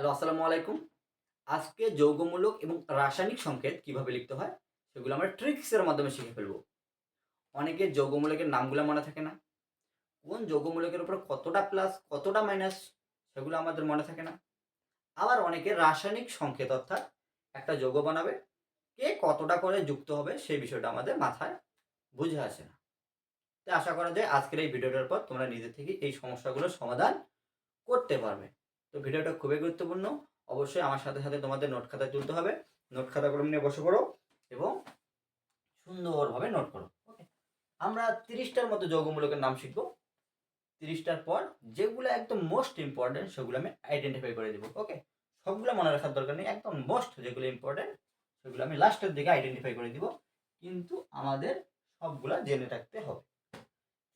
Hello, আসসালামু আলাইকুম। আজকে যৌগমূলক এবং রাসায়নিক সংকেত কীভাবে লিখতে হয়, সেগুলো আমরা ট্রিক্সের মাধ্যমে শিখে ফেলব। অনেকে যৌগমূলকের নামগুলো মনে থাকে না। কোন যৌগমূলকের উপর কতটা প্লাস কতটা মাইনাস সেগুলো আমাদের মনে থাকে না। আবার অনেকে রাসায়নিক সংকেত অর্থাৎ একটা যৌগ বানাবে, কে কতটা করে যুক্ত হবে সেই বিষয়টা আমাদের মাথায় বুঝে আসে না। তাই আশা করা যায় আজকের এই ভিডিওটার পর তোমরা নিজে থেকে এই সমস্যাগুলোর সমাধান করতে পারবে। তো ভিডিওটা খুবই গুরুত্বপূর্ণ। অবশ্যই আমার সাথে সাথে তোমাদের নোট খাতায় তুলতে হবে। নোট খাতা কলম নিয়ে বসে পড়ো এবং সুন্দরভাবে নোট করো ওকে আমরা তিরিশটার মতো যৌগমূলকের নাম শিখব। তিরিশটার পর যেগুলো একদম মোস্ট ইম্পর্টেন্ট সেগুলো আমি আইডেন্টিফাই করে দেবো ওকে সবগুলো মনে রাখার দরকার নেই, একদম মোস্ট যেগুলো ইম্পর্টেন্ট সেগুলো আমি লাস্টের দিকে আইডেন্টিফাই করে দিব, কিন্তু আমাদের সবগুলো জেনে রাখতে হবে।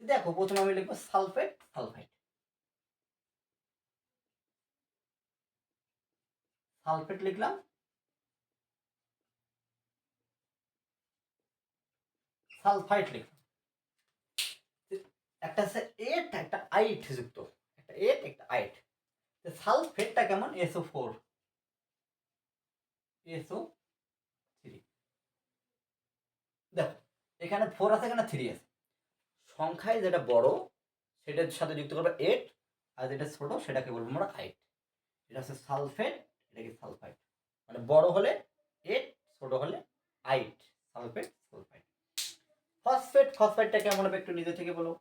দেখো, প্রথমে আমি লিখব সালফেট সালফাইড সালফেট লিখলাম। সালফাইট লিখলাম। একটা আছে এট, একটা আইট যুক্ত। একটা এট, একটা আইট। সালফেটটা কেমন? SO four. SO three. দেখো, এখানে ফোর আছে, এখানে থ্রি আছে। সংখ্যায় যেটা বড়, সেটার সাথে যুক্ত করবে এইট আর যেটা ছোট, সেটাকে বলব আমরা আইট। এটা হচ্ছে সালফেট এটা কি সালফাইড মানে বড় হলে এইট ছোট হলে আইট সালফেট সালফাইড ফসফেট ফসফেটটা কেমন হবে একটু নিজে থেকে বলো।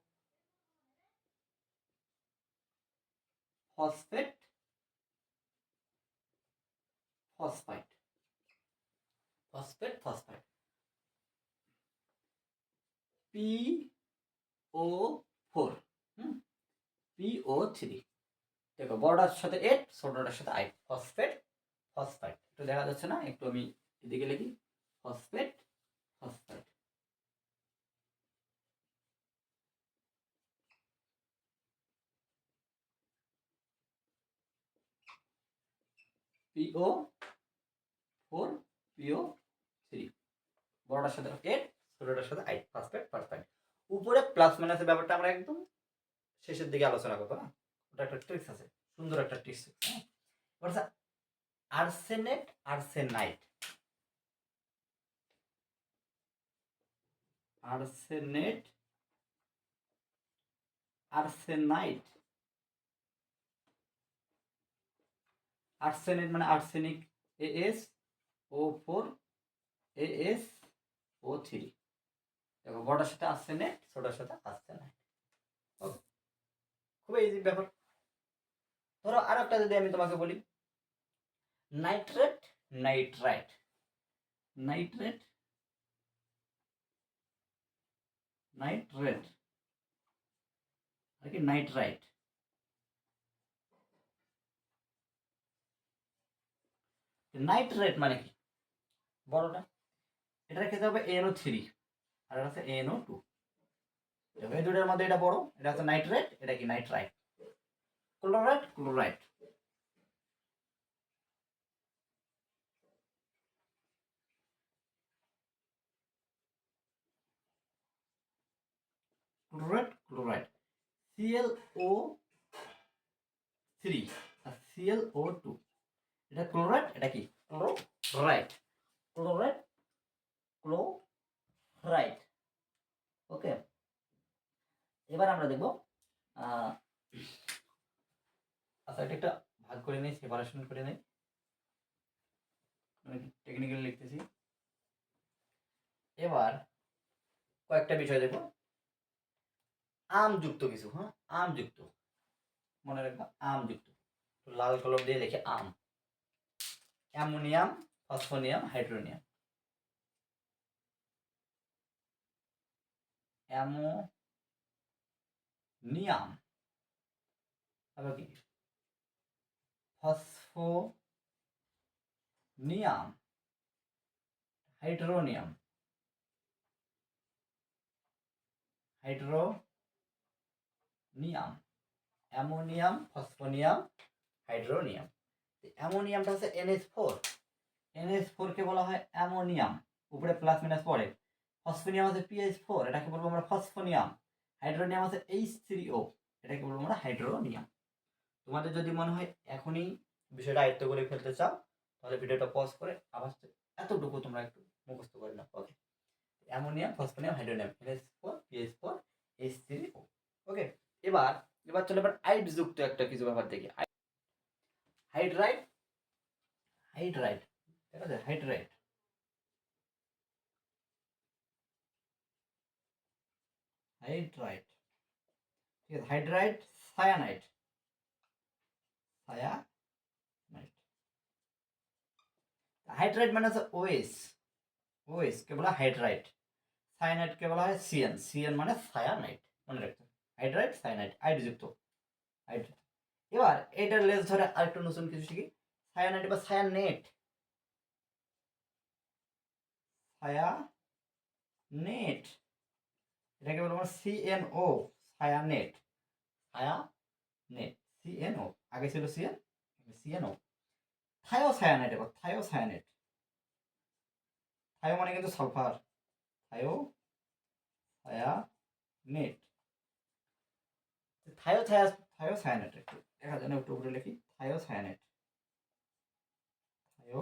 Phosphate phosphide phosphate phosphide P O four hmm P O three দেখো বড়টার সাথে এইট ছোটটার সাথে আইট ফসফেট, ফসফাইড। একটু দেখা যাচ্ছে না? একটু আমি এদিকে লিখি। Phosphate, phosphide. PO four PO three বড়টার সাথে এইট ছোটটার সাথে আইট ফসফেট, ফসফাইড। উপরে প্লাস মাইনাসের ব্যাপারটা আমরা একদম শেষের দিকে আলোচনা করব না ওটা একটা ট্রিক্স আছে, সুন্দর একটা ট্রিক্স হ্যাঁ? এবার arsenate arsenite arsenate arsenite arsenate মানে arsenic A S O four A S O three দেখো, বড়টার সাথে আর্সেনেট ছোটার সাথে আর্সেনাইট ওকে খুবই ইজি ব্যাপার। ধরো আর একটা যদি আমি তোমাকে বলি নাইট্রেট নাইট্রাইট নাইট্রেট নাইট্রেট আর কি নাইট্রাইট নাইট্রেট মানে কি? বড়টা এটা খেতে হবে এনও থ্রি আর এটা হচ্ছে এনও টু দুটার মধ্যে এটা বড়, এটা হচ্ছে নাইট্রেট এটা কি nitrite chloride chloride. Chloride chloride. CL O three আর সিএল ও টু এটা ক্লোরাইড, এটা কি? ক্লোরাইড। Chloride chloride. ওকে? এবার আমরা দেখব আচ্ছা এটা একটা ভাগ করে নিই সেপারেশন করে নিই। টেকনিক্যালি লিখতেছি। এবার কয়েকটা বিষয় দেখব। আমযুক্ত কিছু হ্যাঁ? আমযুক্ত। মনে রাখবা, আমযুক্ত। লাল কলম দিয়ে লিখে আম। Ammonium, phosphonium, hydronium. অ্যামোনিয়াম। তারপর কি? Phosphonium hydronium hydronium ammonium phosphonium hydronium অ্যামোনিয়ামটা হচ্ছে এনএস ফোর এনএস ফোরকে বলা হয় অ্যামোনিয়াম উপরে প্লাস মাইনাস পড়ে ফসফোনিয়াম আছে পিএইচ ফোর এটাকে বলব আমরা ফসফোনিয়াম হাইড্রোনিয়াম আছে এইচ থ্রি ও এটাকে বলব আমরা হাইড্রোনিয়াম তোমাদের যদি মনে হয় এখনই বিষয়টা আয়ত্ত করে ফেলতে চাও, তাহলে ভিডিওটা পজ করে আবার এতটুকু তোমরা একটু মুখস্থ করে নাও। Okay ammonium phosphonium hydronium NS four PS four H three okay এবার এবার চলে এবার আইড যুক্ত একটা কিছু ব্যাপার দেখি। হাইড্রাইট হাইড্রাইট, ঠিক আছে? হাইড্রাইট। হাইড্রাইট, ঠিক আছে? হাইড্রাইট, সায়ানাইট। সায়ানাইট হাইড্রাইট মানে হচ্ছে ওএস ওএস কে বলা হাইড্রাইট। সায়ানাইট কে বলা হয় সিএন সিএন মানে সায়ানাইট মনে রাখতে হাইড্রাইট সায়ানাইট আইডযুক্ত হাইড্রাইট এবার এটার লেজ ধরে আরেকটু নতুন কিছু শিখি। সায়ানাইট বা সায়ানেট সায়ানেট এটাকে বলব সিএনও সায়ানেট সায়ানেট সিএনও আগে ছিল সিএন সিএনও থায়ো সায়ানেট এবার থায়ো সায়ানেট থায়ো মানে কিন্তু sulphur. Thio cyanate thio thia thio cyanate একটু, দেখা যায় না, একটু উপরে লিখি। থায়ো। সায়ানেট থায়ো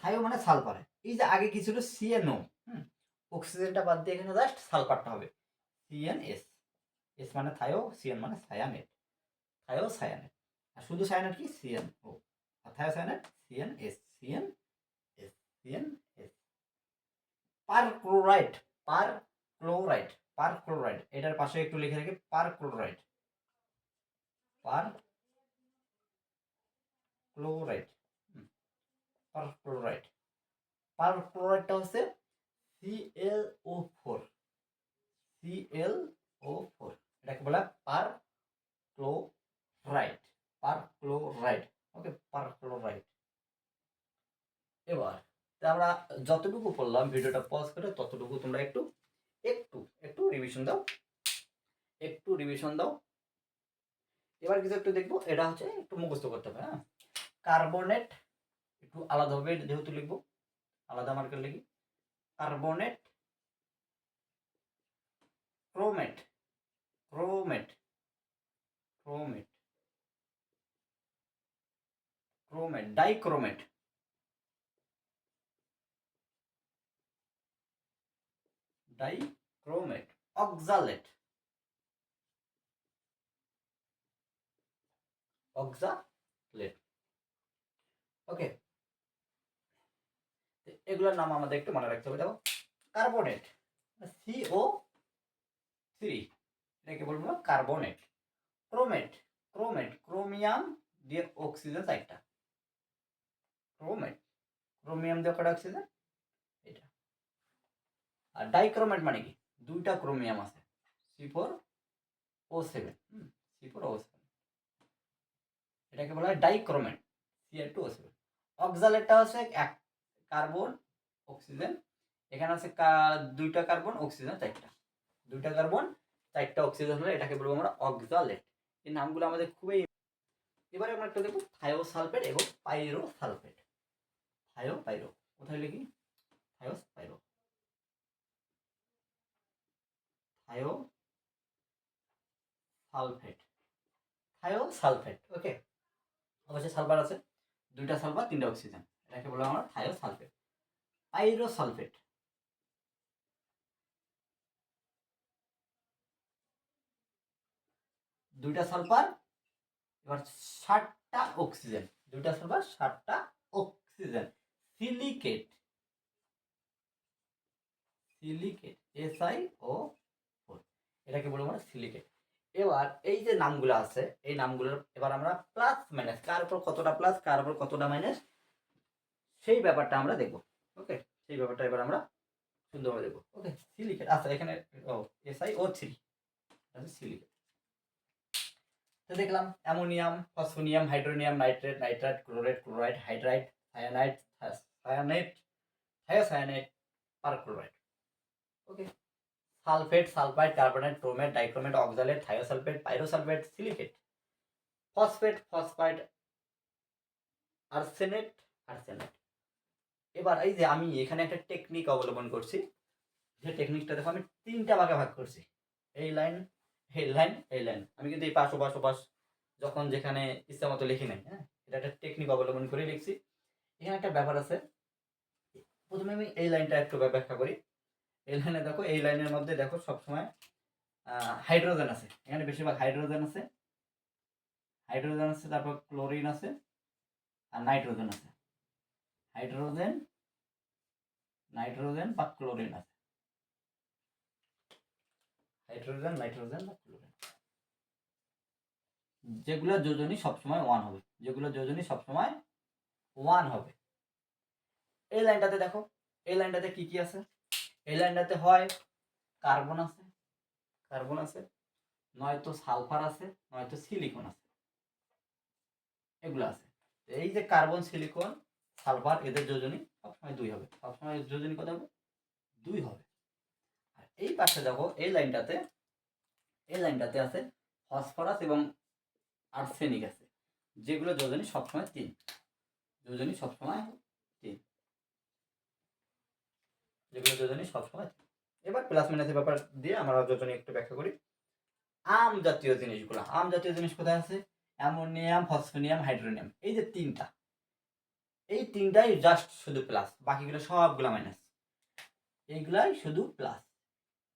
থায়ো মানে সালফার। এই যে আগে কি ছিল? সিএনও অক্সিজেনটা বাদ দিয়ে এখানে জাস্ট সালফারটা হবে। সিএনএস এস মানে থায়ো সিএন মানে সায়ানেট থায়ো সায়ানেট আর শুধু সায়ানেট কি? সিএন ও, আর thio cyanate CN S CN S CN S per chloride per chloride per chloride এটার পাশে একটু লিখে রাখি per chloride per chloride per chloride per ক্লোরাইডটা হচ্ছে সিএলও ফোর সিএলও ফোর এটাকে বলা per chloride per chloride okay per chloride এবার আমরা যতটুকু পড়লাম, ভিডিওটা পজ করে ততটুকু তোমরা একটু একটু একটু রিভিশন দাও, একটু রিভিশন দাও। এবার কিছু একটু দেখব, এটা হচ্ছে একটু মুখস্থ করতে হবে হ্যাঁ? কার্বনেট একটু আলাদাভাবে যেহেতু লিখব, আলাদা মার্কের লিখি carbonate chromate chromate chromate chromate, dichromate. Dichromate, oxalate. Oxalate. Okay. এগুলোর নাম আমাদের একটু মনে রাখতে হবে, দেখো। কার্বনেট সিও থ্রি, এটাকে বলব কার্বনেট। ক্রোমেট ক্রোমেট, ক্রোমিয়াম দিয়ে অক্সিজেন চারটা। ক্রোমেট, ক্রোমিয়াম দিয়ে কটা অক্সিজেন? এটা। আর ডাইক্রোমেট মানে কি? দুইটা ক্রোমিয়াম আছে। C four, O seven. C four, O seven. এটাকে বলা হয় dichromate, C R two O seven. অক্সালেটটা হচ্ছে এক, কার্বন, অক্সিজেন। এখানে আছে দুইটা কার্বন, অক্সিজেন চারটা। দুইটা কার্বন, চারটা অক্সিজেন হলে এটাকে বলব আমরা অক্সালেট এই নামগুলো আমাদের খুবই এবারে আমরা একটা দেখব থায়ো সালফেট এবং পাইরো সালফেট থায়ো পাইরো কোথায় লিখি? Thio pyro thio sulphate thio sulphate okay অবশ্যই সালফার আছে। দুইটা সালফার তিনটা অক্সিজেন এটাকে বলব আমরা থায়ো সালফেট পাইরো সালফেট দুইটা সালফার, এবার ষাটটা অক্সিজেন, দুইটা সালফার, ষাটটা oxygen. Silicate silicate S I O এটাকে বলব আমরা সিলিকেট। এবার এই যে নামগুলো আছে, এই নামগুলোর এবার আমরা প্লাস মাইনাস, কার উপর কতটা প্লাস, কার উপর কতটা মাইনাস, সেই ব্যাপারটা আমরা দেখব, ওকে? সেই ব্যাপারটা এবার আমরা সুন্দরভাবে দেখব, ওকে? সিলিকেট আচ্ছা এখানে, O S I O three silicate. তো দেখলাম ammonium phosphonium hydronium nitrate nitrite chloride chloride hydride cyanide cyanide thiocyanide perchloride. Okay sulphate sulphide carbonate chromate dichromate oxalate thiosulphate pyrosulphate silicate. Phosphate phosphide arsenate arsenate. এবার এই যে আমি এখানে একটা technique অবলম্বন করছি। যে টেকনিকটা দেখো আমি তিনটা ভাগে ভাগ করছি। এই লাইন এই লাইন এই লাইন আমি কিন্তু এই পাশ, ও পাশ ও পাশ যখন যেখানে ইচ্ছা মতো লিখি নাই হ্যাঁ? এটা একটা টেকনিক অবলম্বন করে লিখছি। এখানে একটা ব্যাপার আছে। প্রথমে আমি এই লাইনটা একটু ব্যাখ্যা করি। এই লাইনে দেখো, এই লাইনের মধ্যে দেখো সবসময় হাইড্রোজেন আছে। এখানে বেশিরভাগ হাইড্রোজেন আছে। হাইড্রোজেন আছে, তারপর ক্লোরিন আছে, আর নাইট্রোজেন আছে। হাইড্রোজেন নাইট্রোজেন বা ক্লোরিন আছে। হাইড্রোজেন, নাইট্রোজেন বা ক্লোরিন। যেগুলো যোজনী সবসময় ওয়ান হবে। যেগুলো যোজনী সবসময় ওয়ান হবে। এই লাইনটাতে দেখো, এই লাইনটাতে কি কি আছে? এই লাইনটাতে হয় কার্বন আছে কার্বন আছে, নয়তো সালফার আছে, নয়তো সিলিকন আছে। এগুলো আছে। এই যে কার্বন, সিলিকন, সালফার, এদের যোজনী সবসময় দুই হবে। সবসময় যোজনী কত হবে? দুই হবে। এই পাশে দেখো, এই লাইনটাতে এই লাইনটাতে আছে ফসফরাস এবং আর্সেনিক আছে যেগুলো যোজনী সবসময় তিন। যোজনী সবসময় তিন। যেগুলো যোজনী সবসময় এবার প্লাস মাইনাসের ব্যাপার দিয়ে আমরা যোজনী একটু ব্যাখ্যা করি। আম জাতীয় জিনিসগুলো, আম জাতীয় জিনিস কোথায় আছে? অ্যামোনিয়াম, ফসফোনিয়াম, হাইড্রোনিয়াম, এই যে তিনটা। এই তিনটাই জাস্ট শুধু প্লাস বাকিগুলো সবগুলো মাইনাস এইগুলাই শুধু প্লাস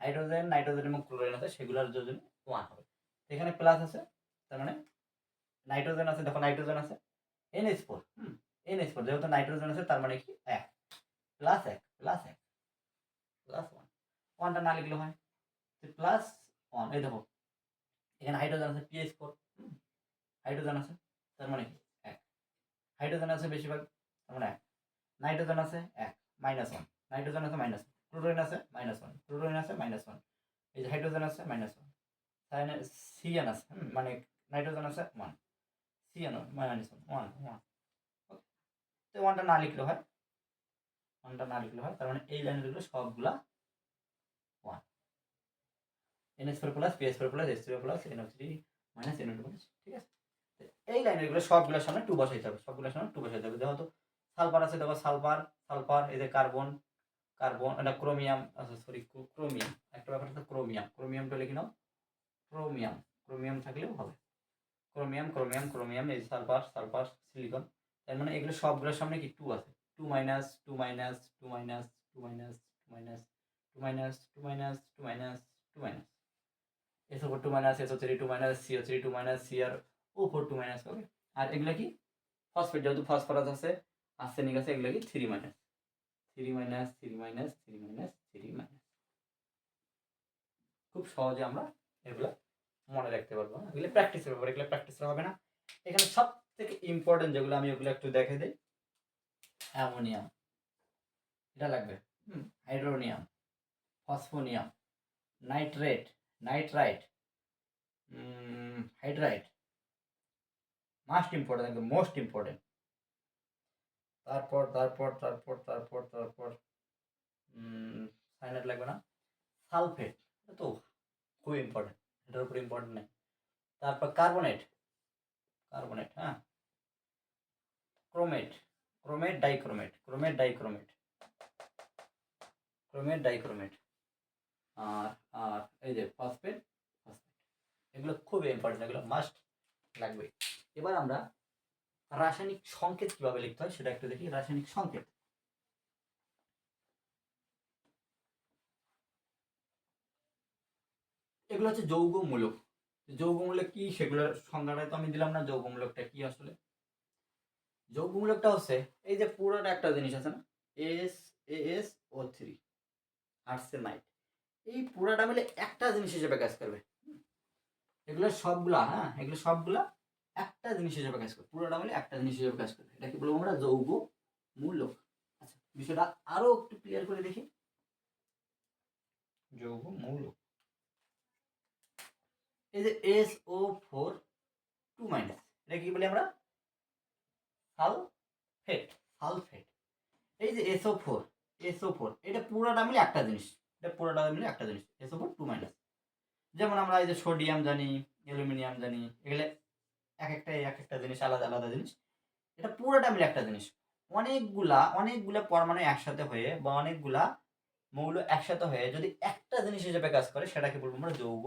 হাইড্রোজেন, নাইট্রোজেন এবং ক্লোরিন আছে, সেগুলোর যোজন ওয়ান হবে। এখানে প্লাস আছে, তার মানে নাইট্রোজেন আছে, দেখো নাইট্রোজেন আছে NH four hmm NH four যেহেতু নাইট্রোজেন আছে, তার মানে কি? এক। প্লাস এক প্লাস এক প্লাস ওয়ান ওয়ানটা না লিখলে হয়। প্লাস ওয়ান এই দেখো, এখানে হাইড্রোজেন আছে পিএইচ ফোর হাইড্রোজেন আছে, তার মানে কি? এক। হাইড্রোজেন আছে বেশিরভাগ, তার মানে এক। নাইট্রোজেন আছে, এক মাইনাস ওয়ান নাইট্রোজেন আছে মাইনাস ওয়ান ক্লোরিন আছে মাইনাস ওয়ান ক্লোরিন আছে মাইনাস ওয়ান এই যে হাইড্রোজেন আছে মাইনাস ওয়ান সিয়ান আছে মানে নাইট্রোজেন আছে one cyan minus one one one তো ওয়ানটা না লিখলে হয় ওয়ানটা না লিখলে হয়, তার মানে এই লাইনগুলো সবগুলা one N NS four plus PS four plus S three plus NO three minus NO two minus ঠিক আছে? এই লাইনগুলো সবগুলোর সামনে টু বসাইতে হবে, সবগুলোর সামনে টু বসাইতে হবে। যেহেতু সালফার আছে, দেখো সালফার সালফার এই যে কার্বন কার্বন এটা ক্রোমিয়াম আচ্ছা সরি ক্রোমিয়াম একটা ব্যাপার আছে ক্রোমিয়াম ক্রোমিয়ামটা লিখে নাও ক্রোমিয়াম ক্রোমিয়াম থাকলেও হবে ক্রোমিয়াম ক্রোমিয়াম ক্রোমিয়াম এই সালফার সালফার সিলিকন তার মানে এগুলো সবগুলোর সামনে কি টু আছে two minus two minus two minus two minus two minus two minus two minus two minus two minus S ওপর two minus S three two minus C three two minus C R O four two minus okay আর এগুলো কি phosphate যেহেতু phosphorus আছে arsenic আছে এগুলো কি three minus three minus three minus three minus three minus. খুব সহজে আমরা এগুলো মনে রাখতে পারব হ্যাঁ? এগুলো প্র্যাকটিসের ব্যাপার, এগুলো প্র্যাকটিস হবে না। এখানে সব থেকে ইম্পর্টেন্ট যেগুলো আমি ওগুলো একটু দেখে দিই। অ্যামোনিয়াম। এটা লাগবে। হুম, hydronium. Phosphonium. Nitrate. Nitrite. Hydrite. Must important most important তারপর তারপর তারপর তারপর তারপর সাইনাইড লাগবে না। সালফেট এটা তো খুব ইম্পর্টেন্ট এটার উপর ইম্পর্টেন্ট নেই। তারপর কার্বনেট কার্বনেট হ্যাঁ? Chromate chromate dichromate chromate dichromate chromate dichromate আর আর, এই যে ফসফেট ফসফেট এগুলো খুবই ইম্পর্টেন্ট এগুলো মাস্ট লাগবে এবার আমরা রাসায়নিক সংকেত কীভাবে লিখতে হয় সেটা একটু দেখি, রাসায়নিক সংকেত। এগুলো হচ্ছে যৌগমূলক। যৌগমূলক কি সেগুলোর সংজ্ঞাটা তো আমি দিলাম না, যৌগমূলকটা কি আসলে? যৌগমূলকটা হচ্ছে, এই যে পুরোটা একটা জিনিস আছে না, S S O three arsenite এই পুরাটা মিলে একটা জিনিস হিসেবে কাজ করবে। এগুলো সবগুলা হ্যাঁ এগুলো সবগুলা একটা জিনিস হিসেবে কাজ করবে পুরোটা মিলে একটা জিনিস হিসেবে কাজ করবে এটা কি বলব আমরা যৌগ মূলক। আচ্ছা বিষয়টা আরও একটু ক্লিয়ার করে দেখি। যৌগ মূলক। এই যে S O four two minus এটা কি বলি আমরা? সালফেট। সালফেট। এই যে এসও ফোর এসও ফোর এটা পুরোটা মিলে একটা জিনিস। এটা পুরোটা মিলে একটা জিনিস। এসও ফোর টু মাইনাস যেমন আমরা এই যে সোডিয়াম জানি অ্যালুমিনিয়াম জানি এগুলো এক একটা এক একটা জিনিস আলাদা আলাদা জিনিস। এটা পুরোটা মিলে একটা জিনিস। অনেকগুলা অনেকগুলা পরমাণু একসাথে হয়ে বা অনেকগুলা মৌল একসাথে হয়ে যদি একটা জিনিস হিসেবে কাজ করে, সেটাকে বলব আমরা যৌগ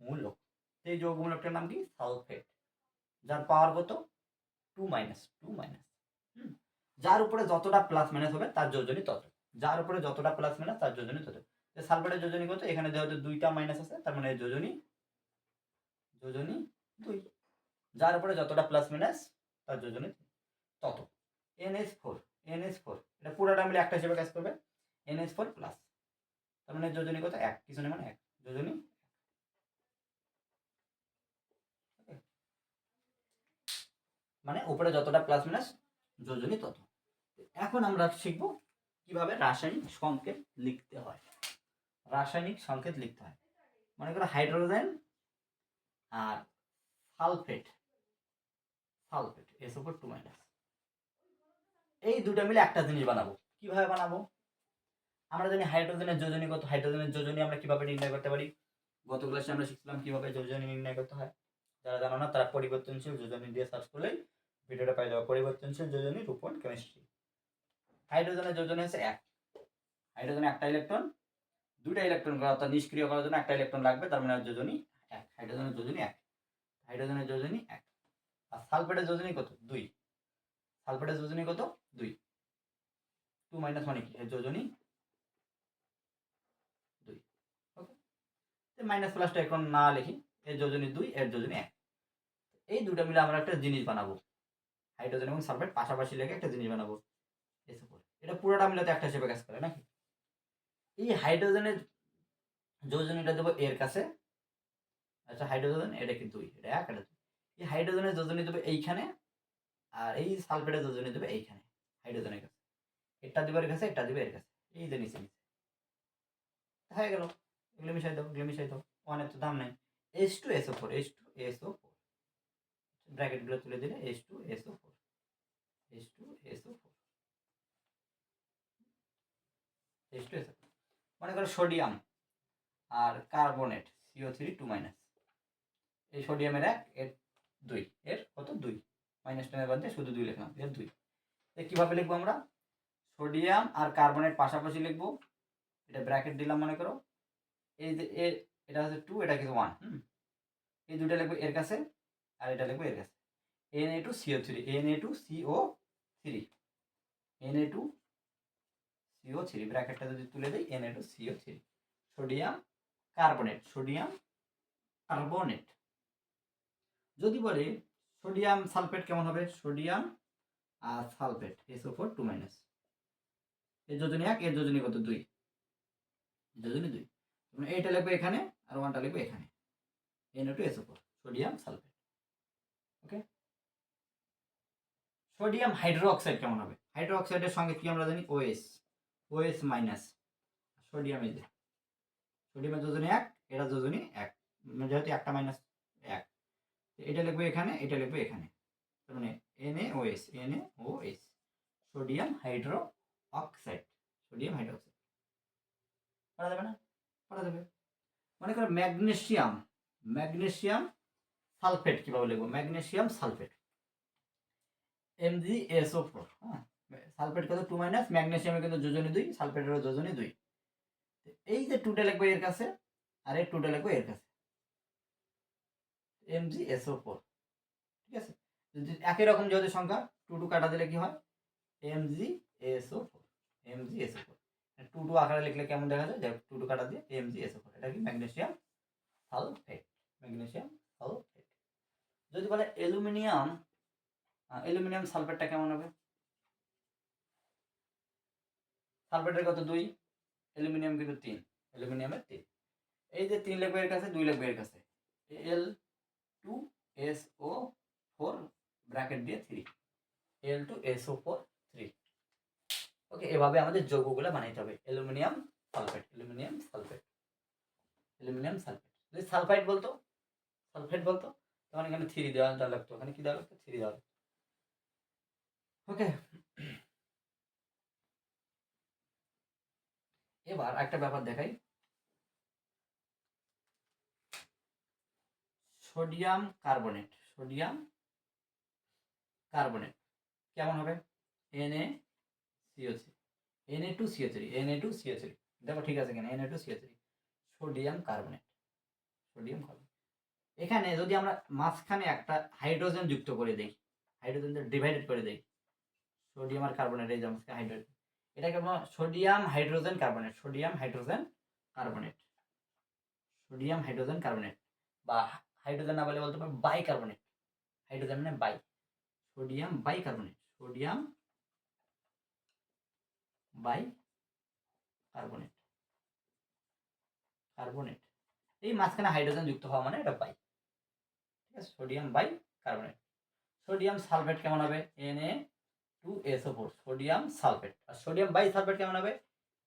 মূলক তো এই যৌগ মূলকটার নাম কি? সালফেট। যার পাওয়ার কত? টু মাইনাস টু মাইনাস যার উপরে যতটা প্লাস মাইনাস হবে, তার যোজনী তত। যার উপরে যতটা প্লাস মাইনাস তার যোজনী তত। সালফেটের যোজনী কত? এখানে যেহেতু দুইটা মাইনাস আছে, তার মানে যোজনী যোজনী দুই। যার উপরে যতটা প্লাস মাইনাস তার যোজনী তত। N S four N S four এটা পুরোটা মিলে একটা হিসেবে কাজ করবে। এন এস ফোর প্লাস তার মানে যোজনী কত? এক। কিছু মানে এক? যোজনী মানে উপরে যতটা প্লাস মাইনাস যোজনী তত। এখন আমরা শিখব কীভাবে রাসায়নিক সংকেত লিখতে হয়। রাসায়নিক সংকেত লিখতে হয়। মনে করো হাইড্রোজেন আর সালফেট সালফেট এস উপর টু মাইনাস এই দুটো মিলে একটা জিনিস বানাবো। কীভাবে বানাবো? আমরা জানি হাইড্রোজেনের যোজনী কত হাইড্রোজেনের যোজনী আমরা কীভাবে নির্ণয় করতে পারি? গত ক্লাসে আমরা শিখছিলাম কীভাবে যোজনী নির্ণয় করতে হয়। যারা জানো না, তারা পরিবর্তনশীল যোজনী দিয়ে সার্চ করলেই ভিডিওটা পাই যাবে। পরিবর্তনশীল যোজনী রূপন কেমিস্ট্রি হাইড্রোজেনের যোজনী হচ্ছে এক। হাইড্রোজেনে একটা ইলেকট্রন দুটা ইলেকট্রন করা অর্থাৎ নিষ্ক্রিয় করার জন্য একটা ইলেকট্রন লাগবে, তার মানে যোজনী এক। হাইড্রোজেনের যোজনী এক। হাইড্রোজেনের যোজনী এক। আর সালফেটের যোজনী কত? দুই। সালফেটের যোজনী কত? দুই। টু মাইনাস মানে কি? যোজনী দুই। ওকে মাইনাস প্লাসটা এখন না লিখি, এর যোজনী দুই, এর যোজনী এক। এই দুটো মিলে আমরা একটা জিনিস বানাবো। হাইড্রোজেন এবং সালফেট পাশাপাশি লেগে একটা জিনিস বানাবো। এটা পুরোটা মিলে একটা হিসেবে কাজ করে, নাকি? এই হাইড্রোজেনের যোজনীটা দেবো এর কাছে। আচ্ছা হাইড্রোজেন এটা কি দুই। এটা এক, এটা এই হাইড্রোজেনের যোজনী দেবে এইখানে আর এই সালফেটের যোজনী দেবে এইখানে হাইড্রোজেনের কাছে। এটা দিবে এর কাছে, এটা দিবে এর কাছে। এই যে নিচে নিচে। হয়ে গেল। এগুলো মিশাই দাও, এগুলো মিশাই দাও। অনেক তো দাম নাই। H two SO four H two SO four ব্র্যাকেটগুলো তুলে দিলে H two SO four H two SO four H two SO মনে করো সোডিয়াম আর carbonate CO three two minus এই সোডিয়ামের এক দুই। এর কত? দুই। মাইনাস টেনের বাদ দিয়ে শুধু দুই লিখলাম। এর দুই। কীভাবে লিখব আমরা? সোডিয়াম আর কার্বনেট পাশাপাশি লিখব। এটা ব্র্যাকেট দিলাম মনে করো। এই যে এ, এটা হচ্ছে টু এটা কিন্তু ওয়ান হুম? এই দুটো লিখব এর কাছে আর এটা লিখব এর কাছে। N A two CO three N A two CO three N A two CO three ব্র্যাকেটটা যদি তুলে দিই N A two CO three sodium carbonate sodium carbonate যদি বলে, সোডিয়াম সালফেট কেমন হবে? সোডিয়াম আর sulphate SO four two minus এর যোজনী এক, এর যোজনী কত? দুই। যোজনী দুই। মানে এইটা লিখবে এখানে আর ওয়ানটা লিখবে এখানে। NO two SO four sodium, sulphate. Okay? Sodium hydroxide কেমন হবে? হাইড্রোক্সাইডের সঙ্গে কি আমরা জানি? ওএস ওএস মাইনাস সোডিয়াম যে। সোডিয়ামের যোজনী এক এটা যোজনী এক। যেহেতু একটা মাইনাস এটা লিখবে এখানে, এটা লিখবে এখানে। তার মানে O S sodium hydro oxide sodium hydroxide পড়া যাবে না? পড়া যাবে। মনে করো ম্যাগনেসিয়াম ম্যাগনেসিয়াম সালফেট কীভাবে লিখব? Magnesium sulphate. M G SO four হ্যাঁ? সালফেট কত টু মাইনাস ম্যাগনেসিয়ামে কিন্তু যোজনী দুই, সালফেটেরও যোজনী দুই। এই যে টুটা লিখব এর কাছে, আর এই টুটা লিখব এর কাছে। এম জি এসও ফোর ঠিক আছে? যদি একই রকম যেহেতু সংখ্যা টু টু কাটা দিলে কি হয়? M G SO four M G SO four two two আকারে লিখলে কেমন দেখা যায়? যে টু টু কাটা দিয়ে এম জি এসও ফোর এটা কি ম্যাগনেসিয়াম সালফেট ম্যাগনেসিয়াম সালফেট যদি বলে অ্যালুমিনিয়াম অ্যালুমিনিয়াম সালফেটটা কেমন হবে? সালফেটের কত? দুই অ্যালুমিনিয়াম কিন্তু তিন অ্যালুমিনিয়ামের তিন। এই যে তিন লিখবে এর কাছে, দুই লিখবে এর কাছে। L two S O four bracket দিয়ে three L two S O four three okay এভাবে আমাদের যৌগগুলো বানাইতে হবে। Aluminium sulphate aluminium sulphate aluminium sulphate যদি সালফাইড বলতো সালফেট বলতো, তখন এখানে থ্রি দেওয়া লাগতো। ওখানে কি দেওয়া লাগতো? থ্রি দেওয়া লাগতো। ওকে এবার একটা ব্যাপার দেখাই। Sodium carbonate sodium carbonate. কেমন হবে? N A CO three N A two CO three N A two CO three দেখো ঠিক আছে কেন N two CO three sodium carbonate sodium carbonate. এখানে যদি আমরা মাঝখানে একটা হাইড্রোজেন যুক্ত করে দিই হাইড্রোজেন ডিভাইডেড করে দিই সোডিয়াম আর কার্বনেট, এই যে হাইড্রোজেন। এটাকে বলা sodium hydrogen carbonate, sodium hydrogen carbonate. Sodium hydrogen carbonate বা হাইড্রোজেন না বলে বলতে পারব বাই কার্বনেট হাইড্রোজেন মানে bi sodium bi carbonate sodium bi carbonate carbonate এই মাঝখানে হাইড্রোজেন যুক্ত হওয়া মানে এটা বাই ঠিক আছে? Sodium bi carbonate sodium sulphate কেমন হবে? N A two SO four sodium sulphate R sodium by sulphate কেমন হবে?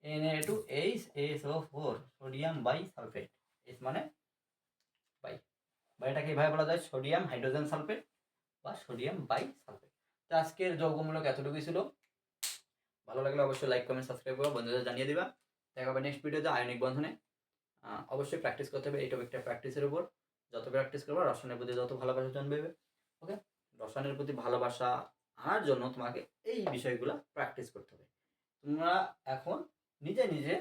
N A two H SO four sodium bi sulphate H মানে বা এটাকে এইভাবে বলা যায় সোডিয়াম হাইড্রোজেন সালফেট বা সোডিয়াম বাই সালফেট তো আজকের যৌগমূলক এতটুকুই ছিল। ভালো লাগলে অবশ্যই লাইক কমেন্ট সাবস্ক্রাইব করো, বন্ধুদের জানিয়ে দিবা। দেখা হবে নেক্সট ভিডিওতে আয়নিক বন্ধনে। অবশ্যই প্র্যাকটিস করতে হবে, এই টপিকটা প্র্যাকটিসের উপর। যত প্র্যাকটিস করবে, রসায়নের প্রতি যত ভালোবাসা জন্মাবে ওকে রসায়নের প্রতি ভালোবাসা আনার জন্য তোমাকে এই বিষয়গুলো প্র্যাকটিস করতে হবে। তোমরা এখন নিজে নিজে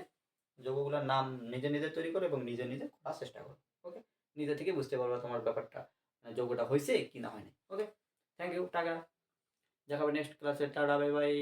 যৌগগুলোর নাম নিজে নিজে তৈরি করো এবং নিজে নিজে করার চেষ্টা করো ওকে নিজে থেকে বুঝতে পারবা তোমার ব্যাপারটা যোগ্যটা হয়েছে কি না হয়নি। ওকে থ্যাংক ইউ টাকা দেখা হবে নেক্সট ক্লাসে টাটা বাই বাই